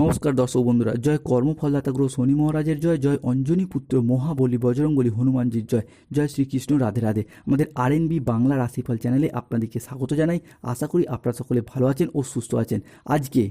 নমস্কার দর্শক বন্ধুরা, জয় কর্মফলদাতা গ্রহ শনি মহারাজের জয় জয় অঞ্জনী পুত্র মহাবলী বজরঙ্গলী হনুমানজির জয় জয় শ্রীকৃষ্ণ রাধে রাধে। আমাদের আর এন বি বাংলা রাশিফল চ্যানেলে আপনাদেরকে স্বাগত জানাই। আশা করি আপনারা সকলে ভালো আছেন ও সুস্থ আছেন। আজকে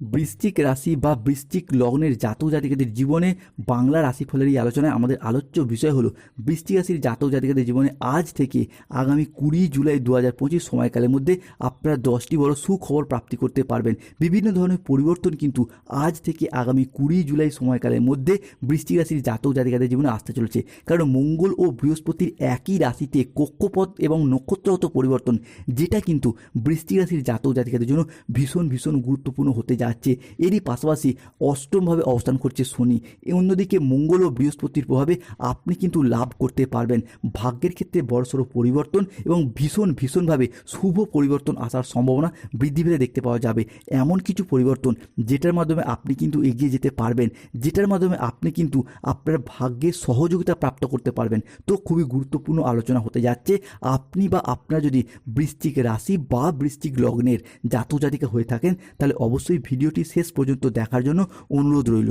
বৃশ্চিক রাশি বা বৃশ্চিক লগ্নের জাতক জাতিকাদের জীবনে বাংলা রাশিফলের এই আলোচনায় আমাদের আলোচ্য বিষয় হলো, বৃশ্চিক রাশির জাতক জাতিকাদের জীবনে আজ থেকে আগামী কুড়ি জুলাই দু হাজার পঁচিশ সময়কালের মধ্যে আপনারা দশটি বড় সুখবর প্রাপ্তি করতে পারবেন। বিভিন্ন ধরনের পরিবর্তন কিন্তু আজ থেকে আগামী কুড়ি জুলাই সময়কালের মধ্যে বৃশ্চিক রাশির জাতক জাতিকাদের জীবনে আসতে চলেছে। কারণ মঙ্গল ও বৃহস্পতির একই রাশিতে কক্ষপথ এবং নক্ষত্রগত পরিবর্তন, যেটা কিন্তু বৃশ্চিক রাশির জাতক জাতিকাদের জন্য ভীষণ ভীষণ গুরুত্বপূর্ণ হতে যাচ্ছে। এরই পাশাপাশি অষ্টমভাবে অবস্থান করছে শনি। অন্যদিকে মঙ্গল ও বৃহস্পতির প্রভাবে আপনি কিন্তু লাভ করতে পারবেন। ভাগ্যের ক্ষেত্রে বড়সড় পরিবর্তন এবং ভীষণ ভীষণভাবে শুভ পরিবর্তন আসার সম্ভাবনা বৃদ্ধি পেতে দেখতে পাওয়া যাবে। এমন কিছু পরিবর্তন যেটার মাধ্যমে আপনি কিন্তু এগিয়ে যেতে পারবেন, যেটার মাধ্যমে আপনি কিন্তু আপনার ভাগ্যের সহযোগিতা প্রাপ্ত করতে পারবেন। তো খুবই গুরুত্বপূর্ণ আলোচনা হতে যাচ্ছে। আপনি বা আপনার যদি বৃশ্চিক রাশি বা বৃশ্চিক লগ্নের জাতক জাতিকা হয়ে থাকেন, তাহলে অবশ্যই ভিডিওটি শেষ পর্যন্ত দেখার জন্য অনুরোধ রইল।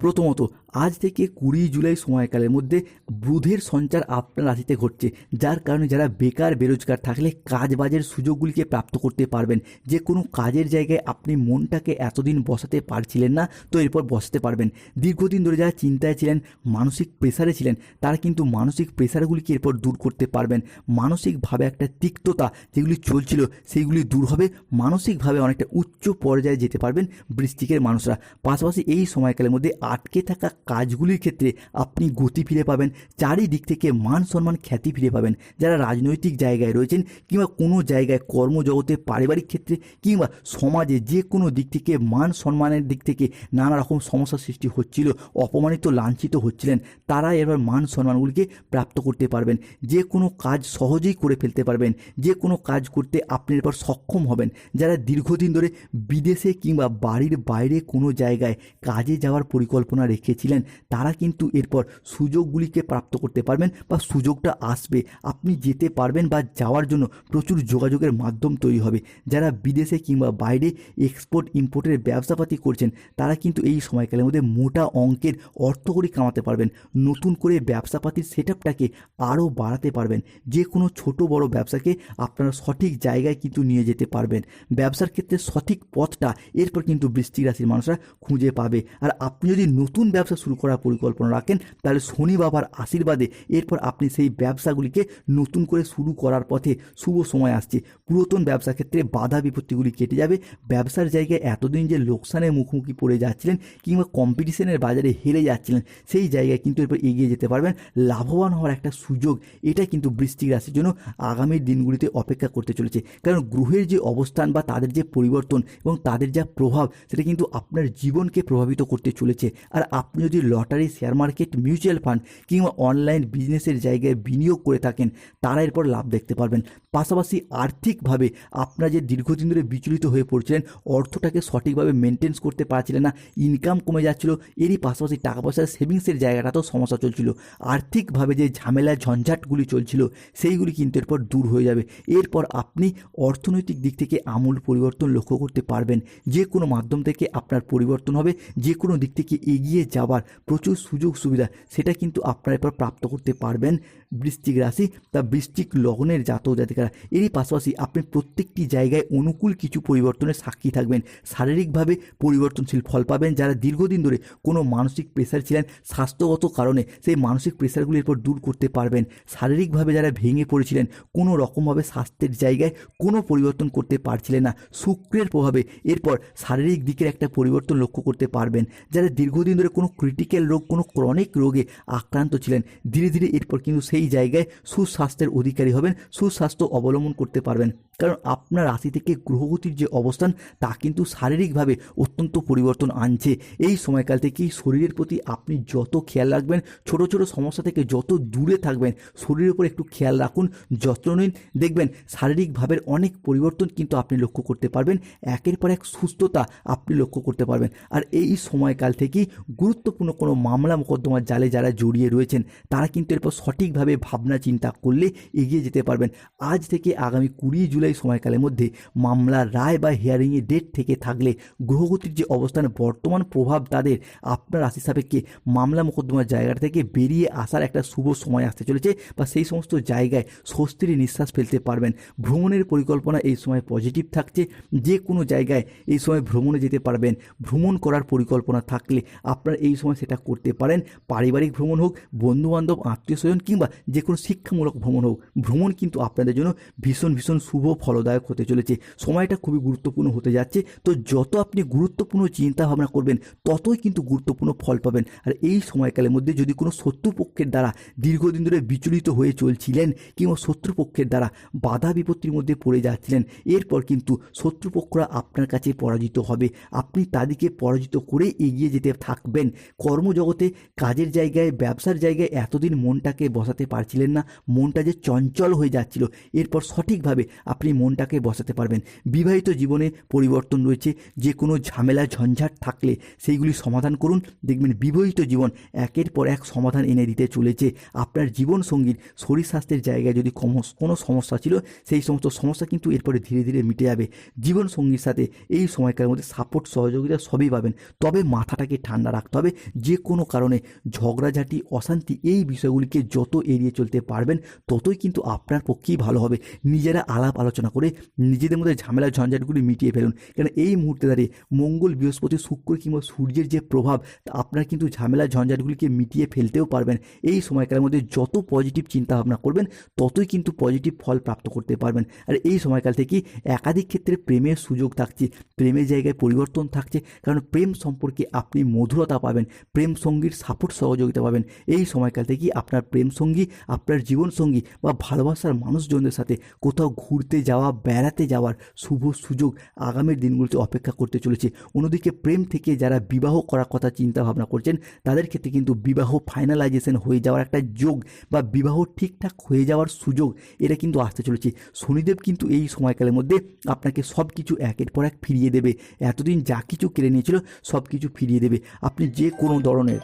প্রথমত আজ থেকে কুড়ি জুলাই সময়কালের মধ্যে বুধের সঞ্চার আপনার রাশিতে ঘটছে, যার কারণে যারা বেকার, বেরোজগার থাকলে কাজ বাজের সুযোগগুলিকে প্রাপ্ত করতে পারবেন। যে কোনো কাজের জায়গায় আপনি মনটাকে এতদিন বসাতে পারছিলেন না, তো এরপর বসাতে পারবেন। দীর্ঘদিন ধরে যারা চিন্তায় ছিলেন, মানসিক প্রেসারে ছিলেন, তারা কিন্তু মানসিক প্রেসারগুলিকে এরপর দূর করতে পারবেন। মানসিকভাবে একটা তিক্ততা যেগুলি চলছিল, সেইগুলি দূর হবে। মানসিকভাবে অনেকটা উচ্চ পর্যায়ে যেতে পারবেন বৃষ্টিকের মানুষরা। পাশাপাশি এই সময়কালের মধ্যে আটকে থাকা কাজগুলির ক্ষেত্রে আপনি গতি ফিরে পাবেন। চারিদিক থেকে মান সম্মান খ্যাতি ফিরে পাবেন। যারা রাজনৈতিক জায়গায় রয়েছেন কিংবা কোনো জায়গায় কর্মজগতে পারিবারিক ক্ষেত্রে কিংবা সমাজে যে কোনো দিক থেকে মান সম্মানের দিক থেকে নানা রকম সমস্যার সৃষ্টি হচ্ছিল, অপমানিত, লাঞ্ছিত হচ্ছিলেন, তারা এবার মান সম্মানগুলিকে প্রাপ্ত করতে পারবেন। যে কোনো কাজ সহজেই করে ফেলতে পারবেন। যে কোনো কাজ করতে আপনি এরপর সক্ষম হবেন। যারা দীর্ঘদিন ধরে বিদেশে কিংবা বাড়ির বাইরে কোনো জায়গায় কাজে যাওয়ার পরিকল্পনা রেখেছিলেন তারা কিন্তু এরপর সুযোগগুলিকে প্রাপ্ত করতে পারবেন বা সুযোগটা আসবে। আপনি যেতে পারবেন বা যাওয়ার জন্য প্রচুর যোগাযোগের মাধ্যম তৈরি হবে। যারা বিদেশে কিংবা বাইরে এক্সপোর্ট ইম্পোর্টের ব্যবসাপাতি করছেন, তারা কিন্তু এই সময়কালের মধ্যে মোটা অঙ্কের অর্থকরী কামাতে পারবেন। নতুন করে ব্যবসাপাতির সেট আপটাকে আরও বাড়াতে পারবেন। যে কোনো ছোট বড় ব্যবসাকে আপনারা সঠিক জায়গায় কিন্তু নিয়ে যেতে পারবেন। ব্যবসার ক্ষেত্রে সঠিক পথটা এরপর কিন্তু বৃষ্টি রাশির মানুষরা খুঁজে পাবে। আর আপনি যদি নতুন ব্যবসা শুরু করার পরিকল্পনা রাখেন, তাহলে শনি বাবার আশীর্বাদে এরপর আপনি সেই ব্যবসাগুলিকে নতুন করে শুরু করার পথে শুভ সময় আসছে। পুরাতন ব্যবসা ক্ষেত্রে বাধা বিপত্তিগুলি কেটে যাবে। ব্যবসার জায়গায় এতদিন যে লোকসানের মুখোমুখি পড়ে যাচ্ছিলেন কিংবা কম্পিটিশনের বাজারে হেরে যাচ্ছিলেন, সেই জায়গায় কিন্তু এরপর এগিয়ে যেতে পারবেন। লাভবান হওয়ার একটা সুযোগ এটা কিন্তু বৃষ্টিক রাশির জন্য আগামী দিনগুলিতে অপেক্ষা করতে চলেছে। কারণ গ্রহের যে অবস্থান বা তাদের যে পরিবর্তন এবং তাদের যা প্রভাব, সেটা কিন্তু আপনার জীবনকে প্রভাবিত করতে চলেছে। আর আপনি যদি lottery, share market, mutual fund কিংবা অনলাইন বিজনেসের জায়গায় বিনিয়োগ করে থাকেন, তারা এরপর লাভ দেখতে পারবেন। পাশাপাশি আর্থিকভাবে আপনারা যে দীর্ঘদিন ধরে বিচলিত হয়ে পড়ছিলেন, অর্থটাকে সঠিকভাবে মেনটেন্স করতে পারছিলেন না ইনকাম কমে যাচ্ছিল, এরই পাশাপাশি টাকা পয়সার সেভিংসের জায়গাটাতেও সমস্যা চলছিল। আর্থিকভাবে যে ঝামেলা, ঝঞ্ঝাটগুলি চলছিল, সেইগুলি কিন্তু এরপর দূর হয়ে যাবে। এরপর আপনি অর্থনৈতিক দিক থেকে আমূল পরিবর্তন লক্ষ্য করতে পারবেন। যে কোনো মাধ্যম থেকে আপনার পরিবর্তন হবে, যে কোনো দিক থেকে এগিয়ে যাওয়ার প্রচুর সুযোগ সুবিধা সেটা কিন্তু আপনারা এরপর প্রাপ্ত করতে পারবেন। বৃশ্চিক রাশি তা বৃশ্চিক লগ্নের জাতক জাতিকারা। এরই পাশাপাশি আপনি প্রত্যেকটি জায়গায় অনুকূল কিছু পরিবর্তনের সাক্ষী থাকবেন। শারীরিকভাবে পরিবর্তনশীল ফল পাবেন যারা দীর্ঘদিন ধরে কোনো মানসিক প্রেশার ছিলেন স্বাস্থ্যগত কারণে সেই মানসিক প্রেশারগুলি এরপর দূর করতে পারবেন। শারীরিকভাবে যারা ভেঙে পড়েছিলেন কোনো রকমভাবে স্বাস্থ্যের জায়গায় কোনো পরিবর্তন করতে পারছিলেন না। শুক্রের প্রভাবে এরপর শারীরিক দিকের একটা পরিবর্তন লক্ষ্য করতে পারবেন। যারা দীর্ঘদিন ধরে কোনো ক্রিটিক্যাল রোগ, কোনো ক্রনিক রোগে আক্রান্ত ছিলেন, ধীরে ধীরে এরপর কিন্তু সেই জায়গায় সুস্বাস্থ্যের অধিকারী হবেন, সুস্বাস্থ্য অবলম্বন করতে পারবেন। কারণ আপনার রাশি থেকে গ্রহগতির যে অবস্থান, তা কিন্তু শারীরিকভাবে অত্যন্ত পরিবর্তন আনছে। এই সময়কাল থেকেই শরীরের প্রতি আপনি যত খেয়াল রাখবেন, ছোট ছোট সমস্যা থেকে যত দূরে থাকবেন, শরীরের উপর একটু খেয়াল রাখুন, যত্ন নিন। দেখবেন শারীরিকভাবে অনেক পরিবর্তন কিন্তু আপনি লক্ষ্য করতে পারবেন, একের পর এক সুস্থতা আপনি লক্ষ্য করতে পারবেন। আর এই সময়কাল থেকেই গুরুত্বপূর্ণ কোনো মামলা মোকদ্দমার জালে যারা জড়িয়ে রয়েছেন, তারা কিন্তু এরপর সঠিকভাবে সঠিকভাবে ভাবনা চিন্তা করলে এগিয়ে যেতে পারবেন। আজ থেকে আগামী কুড়ি জুলাই সময়কালের মধ্যে মামলা রায় বা হিয়ারিংয়ের ডেট থেকে থাকলে গ্রহগতির যে অবস্থান, বর্তমান প্রভাব তাদের আপনার রাশি সাপেক্ষে মামলা মোকদ্দমার জায়গাটা থেকে বেরিয়ে আসার একটা শুভ সময় আসতে চলেছে বা সেই সমস্ত জায়গায় স্বস্তির নিঃশ্বাস ফেলতে পারবেন। ভ্রমণের পরিকল্পনা এই সময় পজিটিভ থাকছে। যে কোনো জায়গায় এই সময় ভ্রমণে যেতে পারবেন। ভ্রমণ করার পরিকল্পনা থাকলে আপনারা এই সময় সেটা করতে পারেন। পারিবারিক ভ্রমণ হোক, বন্ধুবান্ধব, আত্মীয় স্বজন কিংবা যে কোনো শিক্ষামূলক ভ্রমণ হোক, ভ্রমণ কিন্তু আপনাদের জন্য ভীষণ ভীষণ শুভ, ফলদায়ক হতে চলেছে। সময়টা খুবই গুরুত্বপূর্ণ হতে যাচ্ছে। তো যত আপনি গুরুত্বপূর্ণ চিন্তা ভাবনা করবেন, ততই কিন্তু গুরুত্বপূর্ণ ফল পাবেন। আর এই সময়কালের মধ্যে যদি কোনো শত্রুপক্ষের দ্বারা দীর্ঘদিন ধরে বিচলিত হয়ে চলছিলেন কিংবা শত্রুপক্ষের দ্বারা বাধা বিপত্তির মধ্যে পড়ে যাচ্ছিলেন, এরপর কিন্তু শত্রুপক্ষরা আপনার কাছে পরাজিত হবে। আপনি তাদেরকে পরাজিত করে এগিয়ে যেতে থাকবেন। কর্মজগতে, কাজের জায়গায়, ব্যবসার জায়গায় এতদিন মনটাকে বসাতে পারছিলেন না, মনটা যে চঞ্চল হয়ে যাচ্ছিল। এরপর সঠিকভাবে আপনি মনটাকে বসাতে পারবেন। বিবাহিত জীবনে পরিবর্তন রয়েছে যে কোনো ঝামেলা, ঝঞ্ঝাট থাকলে সেইগুলি সমাধান করুন। দেখবেন বিবাহিত জীবন একের পর এক সমাধান এনে দিতে চলেছে। আপনার জীবন সঙ্গীর শরীর স্বাস্থ্যের জায়গায় যদি কোনো সমস্যা ছিল, সেই সমস্ত সমস্যা কিন্তু এরপরে ধীরে ধীরে মিটে যাবে। জীবন সঙ্গীর সাথে এই সময়কালের মধ্যে সাপোর্ট সহযোগিতা সবই পাবেন। তবে মাথাটাকে ঠান্ডা রাখতে হবে। যে কোনো কারণে ঝগড়াঝাটি, অশান্তি এই বিষয়গুলিকে যত এড়িয়ে চলতে পারবেন, ততই কিন্তু আপনার পক্ষেই ভালো হবে। নিজেরা আলাপ আলোচনা করে নিজেদের মধ্যে ঝামেলা ঝঞ্ঝাটগুলি মিটিয়ে ফেলুন। কারণ এই মুহূর্তে দাঁড়িয়ে মঙ্গল, বৃহস্পতি, শুক্র কিংবা সূর্যের যে প্রভাব, তা আপনার কিন্তু ঝামেলা ঝঞ্ঝাটগুলিকে মিটিয়ে ফেলতেও পারবেন। এই সময়কালের মধ্যে যত পজিটিভ চিন্তা ভাবনা করবেন, ততই কিন্তু পজিটিভ ফল প্রাপ্ত করতে পারবেন। আর এই সময়কাল থেকে একাধিক ক্ষেত্রে প্রেমের সুযোগ থাকছে, প্রেমের জায়গায় পরিবর্তন থাকছে। কারণ প্রেম সম্পর্কে আপনি মধুরতা পাবেন, প্রেম সঙ্গীর সাপোর্ট সহযোগিতা পাবেন। এই সময়কাল থেকে আপনার প্রেম সঙ্গী আপনার জীবনসঙ্গী বা ভালোবাসার মানুষজনদের সাথে কোথাও ঘুরতে যাওয়া, বেড়াতে যাওয়ার শুভ সুযোগ আগামীর দিনগুলোতে অপেক্ষা করতে চলেছে। অন্যদিকে প্রেম থেকে যারা বিবাহ করার কথা চিন্তা ভাবনা করছেন, তাদের ক্ষেত্রে কিন্তু বিবাহ ফাইনালাইজেশন হয়ে যাওয়ার একটা যোগ বা বিবাহ ঠিকঠাক হয়ে যাওয়ার সুযোগ এটা কিন্তু আসতে চলেছে। শনিদেব কিন্তু এই সময়কালের মধ্যে আপনাকে সব কিছু একের পর এক ফিরিয়ে দেবে। এতদিন যা কিছু কেড়ে নিয়েছিল সব কিছু ফিরিয়ে দেবে। আপনি যে কোনো ধরনের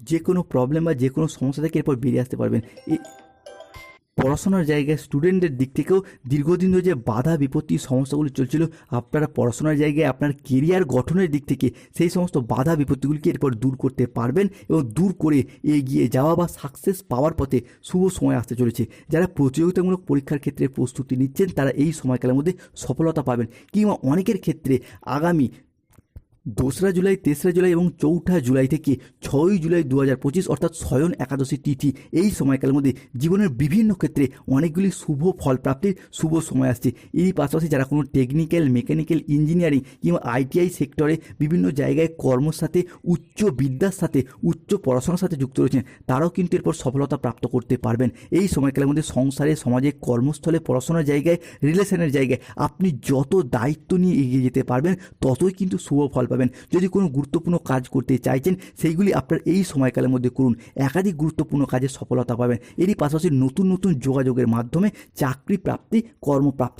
যে কোনো প্রবলেম বা যে কোনো সমস্যা থেকে এরপর বেরিয়ে আসতে পারবেন। পড়াশোনার জায়গায় স্টুডেন্টদের দিক থেকেও দীর্ঘদিন ধরে যে বাধা, বিপত্তি সমস্যাগুলি চলছিল, আপনারা পড়াশোনার জায়গায় আপনার কেরিয়ার গঠনের দিক থেকে সেই সমস্ত বাধা, বিপত্তিগুলিকে এরপর দূর করতে পারবেন এবং দূর করে এগিয়ে যাওয়া বা সাকসেস পাওয়ার পথে শুভ সময় আসতে চলেছে। যারা প্রতিযোগিতামূলক পরীক্ষার ক্ষেত্রে প্রস্তুতি নিচ্ছেন, তারা এই সময়কালের মধ্যে সফলতা পাবেন। কিংবা অনেকের ক্ষেত্রে আগামী দোসরা জুলাই, তেসরা জুলাই এবং চৌঠা জুলাই থেকে ছয়ই জুলাই দু হাজার পঁচিশ অর্থাৎ স্বয়ন একাদশী তিথি। এই সময়কালের মধ্যে জীবনের বিভিন্ন ক্ষেত্রে অনেকগুলি শুভ ফল প্রাপ্তির শুভ সময় আসছে। এরই পাশাপাশি যারা কোনো টেকনিক্যাল মেকানিক্যাল ইঞ্জিনিয়ারিং কিংবা আইটিআই সেক্টরে বিভিন্ন জায়গায় কর্মর সাথে, উচ্চ বিদ্যার সাথে, উচ্চ পড়াশোনার সাথে যুক্ত রয়েছেন, তারাও কিন্তু এরপর সফলতা প্রাপ্ত করতে পারবেন। এই সময়কালের মধ্যে সংসারে, সমাজে, কর্মস্থলে, পড়াশোনার জায়গায় রিলেশনের জায়গায় আপনি যত দায়িত্ব নিয়ে এগিয়ে যেতে পারবেন, ততই কিন্তু শুভ ফল পাবেন। যদি কোনো গুরুত্বপূর্ণ কাজ করতে চাইছেন, সেইগুলি আপনার এই সময়কালের মধ্যে করুন। একাধিক গুরুত্বপূর্ণ কাজে সফলতা পাবেন। এরই পাশাপাশি নতুন নতুন যোগাযোগের মাধ্যমে চাকরি প্রাপ্তি কর্মপ্রাপ্তি